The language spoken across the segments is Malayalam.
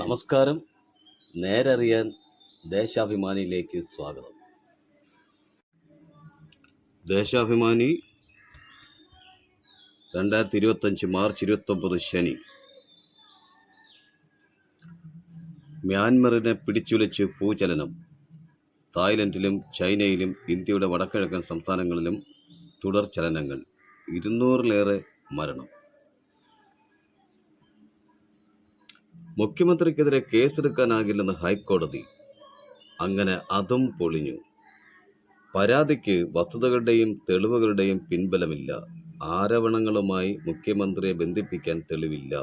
നമസ്കാരം. നേരറിയാൻ ദേശാഭിമാനിയിലേക്ക് സ്വാഗതം. ദേശാഭിമാനി രണ്ടായിരത്തി ഇരുപത്തഞ്ച് മാർച്ച് ഇരുപത്തൊമ്പത് ശനി. മ്യാൻമറിനെ പിടിച്ചുലച്ച് ഭൂചലനം. തായ്ലൻഡിലും ചൈനയിലും ഇന്ത്യയുടെ വടക്കിഴക്കൻ സംസ്ഥാനങ്ങളിലും തുടർ ചലനങ്ങൾ ഇരുന്നൂറിലേറെ മരണം. മുഖ്യമന്ത്രിക്കെതിരെ കേസെടുക്കാനാകില്ലെന്ന് ഹൈക്കോടതി. അങ്ങനെ അതും പൊളിഞ്ഞു. പരാതിക്ക് വസ്തുതകളുടെയും തെളിവുകളുടെയും പിൻബലമില്ല. ആരോപണങ്ങളുമായി മുഖ്യമന്ത്രിയെ ബന്ധിപ്പിക്കാൻ തെളിവില്ല.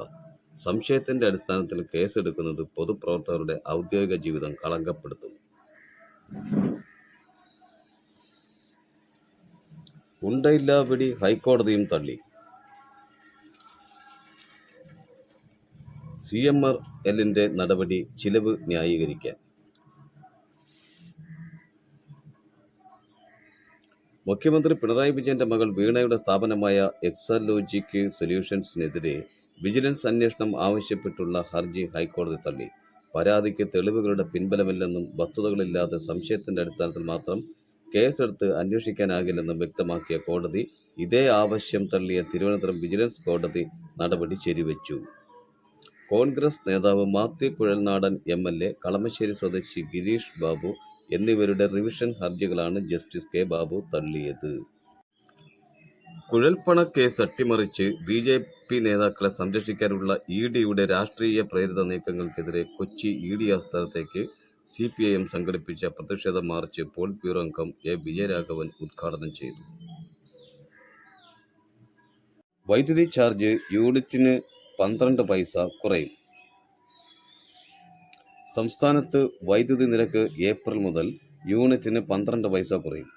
സംശയത്തിന്റെ അടിസ്ഥാനത്തിൽ കേസെടുക്കുന്നത് പൊതുപ്രവർത്തകരുടെ ഔദ്യോഗിക ജീവിതം കളങ്കപ്പെടുത്തും. ഉണ്ടയില്ലാ പിടി ഹൈക്കോടതിയും തള്ളി. സി എം ആർ എല്ലിന്റെ നടപടി ചിലവ് ന്യായീകരിക്കാൻ. മുഖ്യമന്ത്രി പിണറായി വിജയന്റെ മകൾ വീണയുടെ സ്ഥാപനമായ എക്സാലോജിക്ക് സൊല്യൂഷൻസിനെതിരെ വിജിലൻസ് അന്വേഷണം ആവശ്യപ്പെട്ടുള്ള ഹർജി ഹൈക്കോടതി തള്ളി. പരാതിക്ക് തെളിവുകളുടെ പിൻബലമില്ലെന്നും വസ്തുതകളില്ലാതെ സംശയത്തിന്റെ അടിസ്ഥാനത്തിൽ മാത്രം കേസെടുത്ത് അന്വേഷിക്കാനാകില്ലെന്നും വ്യക്തമാക്കിയ കോടതി ഇതേ ആവശ്യം തള്ളിയ തിരുവനന്തപുരം വിജിലൻസ് കോടതി നടപടി ശരിവച്ചു. കോൺഗ്രസ് നേതാവ് Mathew Kuzhalnadan M L A Kalamassery സ്വദേശി ഗിരീഷ് ബാബു എന്നിവരുടെ റിവിഷൻ ഹർജികളാണ് ജസ്റ്റിസ് കെ. ബാബു തള്ളിയത്. കുഴൽപ്പണ കേസ് അട്ടിമറിച്ച് ബി ജെ പി നേതാക്കളെ സംരക്ഷിക്കാനുള്ള ഇ ഡിയുടെ രാഷ്ട്രീയ പ്രേരിത നീക്കങ്ങൾക്കെതിരെ കൊച്ചി ഇ ഡി ആസ്ഥാനത്തേക്ക് സി പി ഐ എം സംഘടിപ്പിച്ച പ്രതിഷേധ മാർച്ച് പോളിറ്റ് ബ്യൂറോ അംഗം എ. വിജയരാഘവൻ ഉദ്ഘാടനം ചെയ്തു. വൈദ്യുതി ചാർജ് യൂണിറ്റിന് പന്ത്രണ്ട് പൈസ കുറയും. സംസ്ഥാനത്ത് വൈദ്യുതി നിരക്ക് ഏപ്രിൽ മുതൽ യൂണിറ്റിന് പന്ത്രണ്ട് പൈസ കുറയും.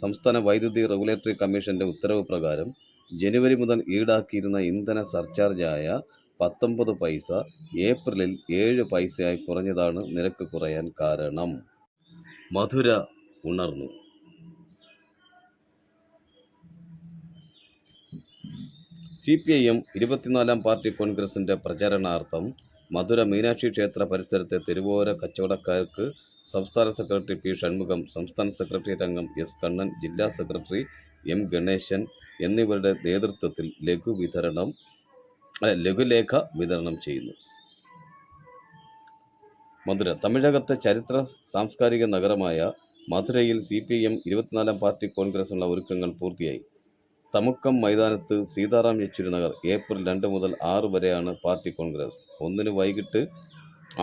സംസ്ഥാന വൈദ്യുതി റെഗുലേറ്ററി കമ്മീഷന്റെ ഉത്തരവ് പ്രകാരം ജനുവരി മുതൽ ഈടാക്കിയിരുന്ന ഇന്ധന സർചാർജായ പത്തൊമ്പത് പൈസ ഏപ്രിലിൽ ഏഴ് പൈസയായി കുറഞ്ഞതാണ് നിരക്ക് കുറയാൻ കാരണം. മധുര ഉണർന്നു. സി പി ഐ എം ഇരുപത്തിനാലാം പാർട്ടി കോൺഗ്രസിന്റെ പ്രചാരണാർത്ഥം മധുര മീനാക്ഷി ക്ഷേത്ര പരിസരത്തെ തെരുവോര കച്ചവടക്കാർക്ക് സംസ്ഥാന സെക്രട്ടറി പി ഷൺമുഖം സംസ്ഥാന സെക്രട്ടറി രംഗം എസ് കണ്ണൻ ജില്ലാ സെക്രട്ടറി എം ഗണേശൻ എന്നിവരുടെ നേതൃത്വത്തിൽ ലഘു വിതരണം ലഘുലേഖ വിതരണം ചെയ്യുന്നു. മധുര തമിഴകത്തെ ചരിത്ര സാംസ്കാരിക നഗരമായ മധുരയിൽ സി പി എം ഇരുപത്തിനാലാം പാർട്ടി കോൺഗ്രസിനുള്ള ഒരുക്കങ്ങൾ പൂർത്തിയായി. തമുക്കം മൈതാനത്ത് സീതാറാം യെച്ചൂരി നഗർ ഏപ്രിൽ രണ്ട് മുതൽ ആറ് വരെയാണ് പാർട്ടി കോൺഗ്രസ്. ഒന്നിന് വൈകിട്ട്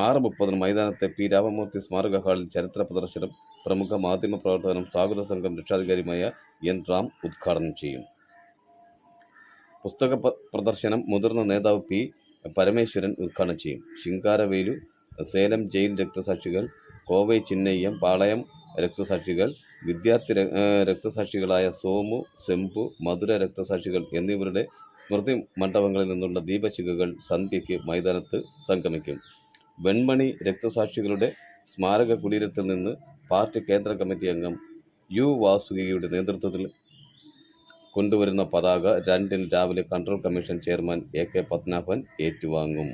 ആറ് മുപ്പതിന് മൈതാനത്തെ പി. രാമമൂർത്തി സ്മാരക ഹാളിൽ ചരിത്ര പ്രദർശനം പ്രമുഖ മാധ്യമ പ്രവർത്തകനും സ്വാഗത സംഘം രക്ഷാധികാരിയുമായ എൻ. റാം ഉദ്ഘാടനം ചെയ്യും. പുസ്തക പ്രദർശനം മുതിർന്ന നേതാവ് പി. പരമേശ്വരൻ ഉദ്ഘാടനം ചെയ്യും. ശിങ്കാരവേലു സേലം ജയിൽ രക്തസാക്ഷികൾ കോവൈ ചിന്നയ്യം പാളയം രക്തസാക്ഷികൾ വിദ്യാർത്ഥി രക്തസാക്ഷികളായ സോമു സെമ്പു മധുര രക്തസാക്ഷികൾ എന്നിവരുടെ സ്മൃതി മണ്ഡപങ്ങളിൽ നിന്നുള്ള ദീപശിഖകൾ സന്ധ്യയ്ക്ക് മൈതാനത്ത് സംഗമിക്കും. വെൺമണി രക്തസാക്ഷികളുടെ സ്മാരക കുടീരത്തിൽ നിന്ന് പാർട്ടി കേന്ദ്ര കമ്മിറ്റി അംഗം യു വാസുകിയുടെ നേതൃത്വത്തിൽ കൊണ്ടുവരുന്ന പതാക രണ്ടിന് രാവിലെ control commission chairman A K Padmanabhan ഏറ്റുവാങ്ങും.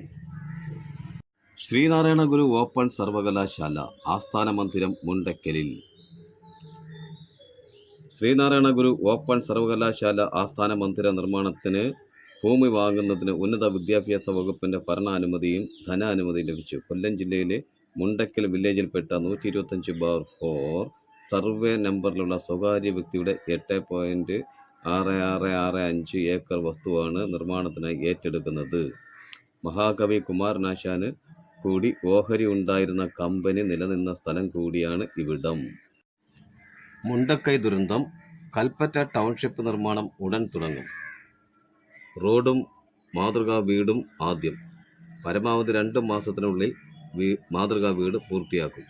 ശ്രീനാരായണ ഗുരു ഓപ്പൺ സർവകലാശാല ആസ്ഥാന മന്ദിരം മുണ്ടക്കലിൽ. ശ്രീനാരായണ ഗുരു ഓപ്പൺ സർവകലാശാല ആസ്ഥാന മന്ദിര നിർമ്മാണത്തിന് ഭൂമി വാങ്ങുന്നതിന് ഉന്നത വിദ്യാഭ്യാസ വകുപ്പിന്റെ ഭരണാനുമതിയും ധനാനുമതിയും ലഭിച്ചു. കൊല്ലം ജില്ലയിലെ മുണ്ടക്കൽ വില്ലേജിൽപ്പെട്ട നൂറ്റി ഇരുപത്തഞ്ച് ബാർ ഫോർ സർവേ നമ്പറിലുള്ള സ്വകാര്യ വ്യക്തിയുടെ എട്ട് പോയിന്റ് ആറ് ആറ് ആറ് അഞ്ച് ഏക്കർ വസ്തുവാണ് നിർമ്മാണത്തിനായി ഏറ്റെടുക്കുന്നത്. മഹാകവി കുമാരനാശാന് കൂടി ഓഹരി ഉണ്ടായിരുന്ന കമ്പനി നിലനിന്ന സ്ഥലം കൂടിയാണ് ഇവിടം. മുണ്ടക്കൈ ദുരന്തം കൽപ്പറ്റ ടൗൺഷിപ്പ് നിർമ്മാണം ഉടൻ തുടങ്ങും. റോഡും മാതൃകാ വീടും ആദ്യം. പരമാവധി രണ്ട് മാസത്തിനുള്ളിൽ വീ മാതൃകാ വീട് പൂർത്തിയാക്കും.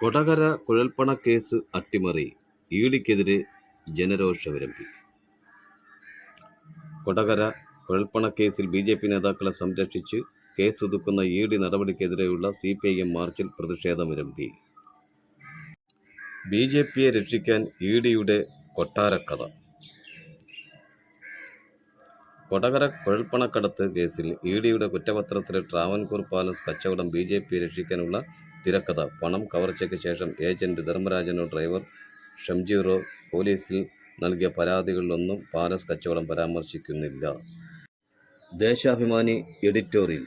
കൊടകര കുഴൽപ്പണ കേസ് അട്ടിമറി. ഈടിക്കെതിരെ ജനരോഷ വിരമ്പി കൊടകര കുഴൽപ്പണ കേസിൽ ബി ജെ പി നേതാക്കളെ സംരക്ഷിച്ച് കേസ് ഒതുക്കുന്ന ഇ ഡി നടപടിക്കെതിരെയുള്ള സി പി ഐ എം മാർച്ചിൽ പ്രതിഷേധമിരമ്പി ബി ജെ പിയെ രക്ഷിക്കാൻ ഇ ഡിയുടെ കൊട്ടാരക്കഥ. കൊടകര കുഴൽപ്പണക്കടത്ത് കേസിൽ ഇ ഡിയുടെ കുറ്റപത്രത്തിലെ ട്രാവൻകൂർ പാലസ് കച്ചവടം ബി ജെ പി രക്ഷിക്കാനുള്ള തിരക്കഥ. പണം കവർച്ചയ്ക്ക് ശേഷം ഏജന്റ് ധർമ്മരാജനോ ഡ്രൈവർ ഷംജീറോ പോലീസിൽ നൽകിയ പരാതികളിലൊന്നും പാലസ് കച്ചവടം പരാമർശിക്കുന്നില്ല. ദേശാഭിമാനി എഡിറ്റോറിയൽ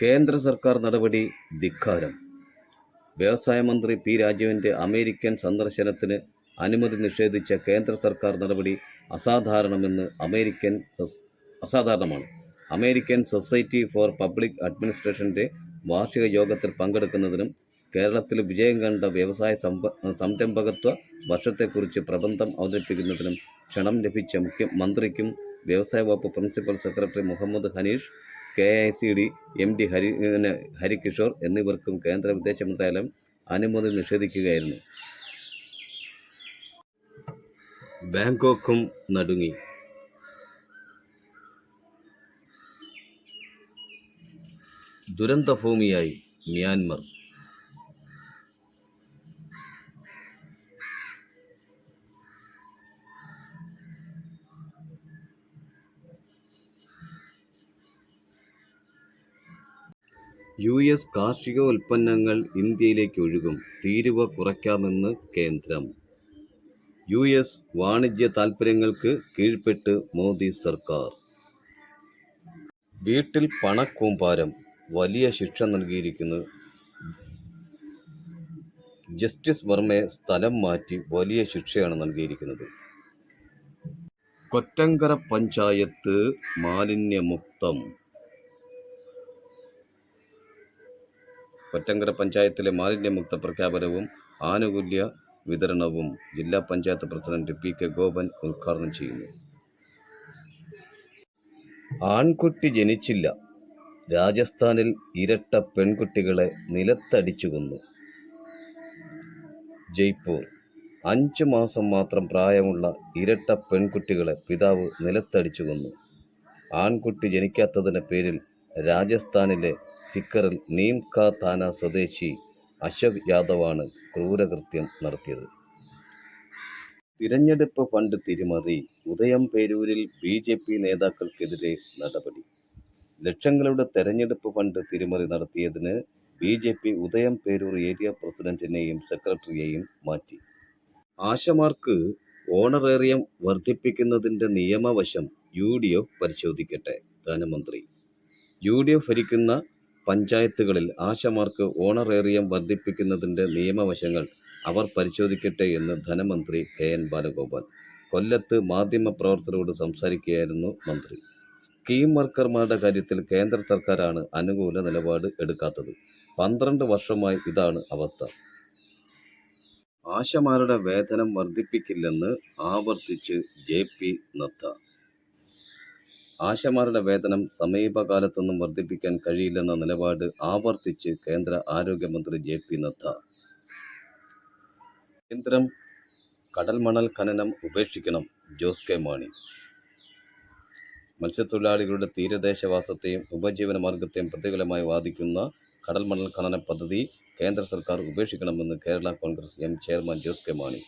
കേന്ദ്ര സർക്കാർ നടപടി ധിക്കാരം. വ്യവസായ മന്ത്രി പി രാജുവിന്റെ അമേരിക്കൻ സന്ദർശനത്തിന് അനുമതി നിഷേധിച്ച കേന്ദ്ര സർക്കാർ നടപടി അസാധാരണമെന്ന് അമേരിക്കൻ അസാധാരണമാണ്. അമേരിക്കൻ സൊസൈറ്റി ഫോർ പബ്ലിക് അഡ്മിനിസ്ട്രേഷന്റെ വാർഷിക യോഗത്തിൽ പങ്കെടുക്കുന്നതിനും കേരളത്തിൽ വിജയം കണ്ട വ്യവസായ സംരംഭകത്വ വർഷത്തെക്കുറിച്ച് പ്രബന്ധം അവതരിപ്പിക്കുന്നതിനും ക്ഷണം ലഭിച്ച മുഖ്യ മന്ത്രിക്കും വ്യവസായ വകുപ്പ് principal secretary Muhammad Hanish K I C D M D Hari Harikishore എന്നിവർക്കും കേന്ദ്ര വിദേശ മന്ത്രാലയം അനുമതി നിഷേധിക്കുകയായിരുന്നു. ബാങ്കോക്കും നടുങ്ങി. ദുരന്തഭൂമിയായി മ്യാൻമർ. യു എസ് കാർഷിക ഉൽപ്പന്നങ്ങൾ ഇന്ത്യയിലേക്ക് ഒഴുകും തീരുവ കുറയ്ക്കാമെന്ന് കേന്ദ്രം. യു എസ് വാണിജ്യ താൽപ്പര്യങ്ങൾക്ക് കീഴ്പ്പെട്ട് മോദി സർക്കാർ. വീട്ടിൽ പണക്കൂമ്പാരം വലിയ ശിക്ഷ നൽകിയിരിക്കുന്നു. ജസ്റ്റിസ് വർമ്മയെ സ്ഥലം മാറ്റി വലിയ ശിക്ഷയാണ് നൽകിയിരിക്കുന്നത്. കൊറ്റങ്കര പഞ്ചായത്ത് മാലിന്യമുക്തം. കൊറ്റങ്കര പഞ്ചായത്തിലെ മാലിന്യമുക്ത പ്രഖ്യാപനവും ആനുകൂല്യ വിതരണവും ജില്ലാ panchayat president P K Gopan ഉദ്ഘാടനം ചെയ്യുന്നു. ആൺകുട്ടി ജനിച്ചില്ല. രാജസ്ഥാനിൽ ഇരട്ട പെൺകുട്ടികളെ നിലത്തടിച്ചു കൊന്നു. ജയ്പൂർ. അഞ്ചു മാസം മാത്രം പ്രായമുള്ള ഇരട്ട പെൺകുട്ടികളെ പിതാവ് നിലത്തടിച്ചു കൊന്നു. ആൺകുട്ടി ജനിക്കാത്തതിന്റെ പേരിൽ രാജസ്ഥാനിലെ സിക്കറിൽ നീംക താന സ്വദേശി അശോക് യാദവാണ് ക്രൂരകൃത്യം നടത്തിയത്. തിരഞ്ഞെടുപ്പ് ഫണ്ട് തിരിമറി ഉദയം പേരൂരിൽ ബി ജെ പി നേതാക്കൾക്കെതിരെ നടപടി. ലക്ഷങ്ങളുടെ തെരഞ്ഞെടുപ്പ് ഫണ്ട് തിരിമറി നടത്തിയതിന് ബി ജെ പി ഉദയം പേരൂർ ഏരിയ പ്രസിഡന്റിനെയും സെക്രട്ടറിയെയും മാറ്റി. ആശമാർക്ക് ഓണറേറിയം വർദ്ധിപ്പിക്കുന്നതിന്റെ നിയമവശം യു ഡി എഫ് പരിശോധിക്കട്ടെ ധനമന്ത്രി. യു ഡി എഫ് ഭരിക്കുന്ന പഞ്ചായത്തുകളിൽ ആശമാർക്ക് ഓണറേറിയം വർദ്ധിപ്പിക്കുന്നതിന്റെ നിയമവശങ്ങൾ അവർ പരിശോധിക്കട്ടെ എന്ന് ധനമന്ത്രി കെ എൻ ബാലഗോപാൽ. കൊല്ലത്ത് മാധ്യമപ്രവർത്തകരോട് സംസാരിക്കുകയായിരുന്നു മന്ത്രി. സ്കീം വർക്കർമാരുടെ കാര്യത്തിൽ കേന്ദ്ര സർക്കാരാണ് അനുകൂല നിലപാട് എടുക്കാത്തത്. പന്ത്രണ്ട് വർഷമായി ഇതാണ് അവസ്ഥ. ആശമാരുടെ വേതനം വർദ്ധിപ്പിക്കില്ലെന്ന് ആവർത്തിച്ച് ജെ പി നദ്ദ. ആശമാരുടെ വേതനം സമീപകാലത്തൊന്നും വർദ്ധിപ്പിക്കാൻ കഴിയില്ലെന്ന നിലപാട് ആവർത്തിച്ച് കേന്ദ്ര ആരോഗ്യമന്ത്രി ജെ പി നദ്ദ. കേന്ദ്രം കടൽമണൽ ഖനനം ഉപേക്ഷിക്കണം ജോസ് കെ മാണി. മത്സ്യത്തൊഴിലാളികളുടെ തീരദേശവാസത്തെയും ഉപജീവന മാർഗത്തെയും പ്രതികൂലമായി വാദിക്കുന്ന കടൽമണൽ ഖനന പദ്ധതി കേന്ദ്ര സർക്കാർ ഉപേക്ഷിക്കണമെന്ന് Kerala Congress M chairman Jose K Mani.